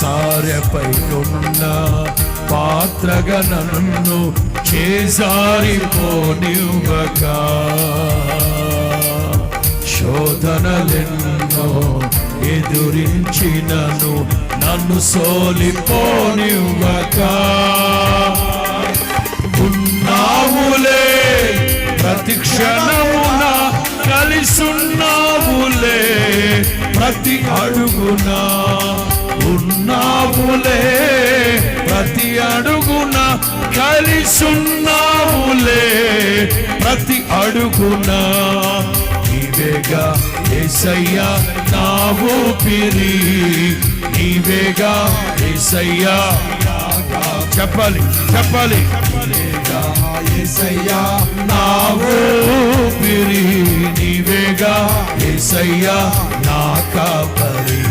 సారెపై ఉన్న పాత్రగా నన్ను చేసారిపోనివ్వక శోధనలెన్నో ఎదురించినను నన్ను సోలిపోనివ్వక. ఉన్నావులే ప్రతి క్షణమున కలిసున్నావులే ప్రతి అడుగునా ఉన్నావులే. ప్రతి అడుగున కలిసున్నావులే. ప్రతి అడుగున నీవేగా ఏసయ్యా నా ఊపిరి. నీవేగా ఏసయ్యా చెప్పాలి చెప్పాలి. ఏసయ్యా నా ఊపిరి. నీవేగా ఏసయ్యా నా కాపరి.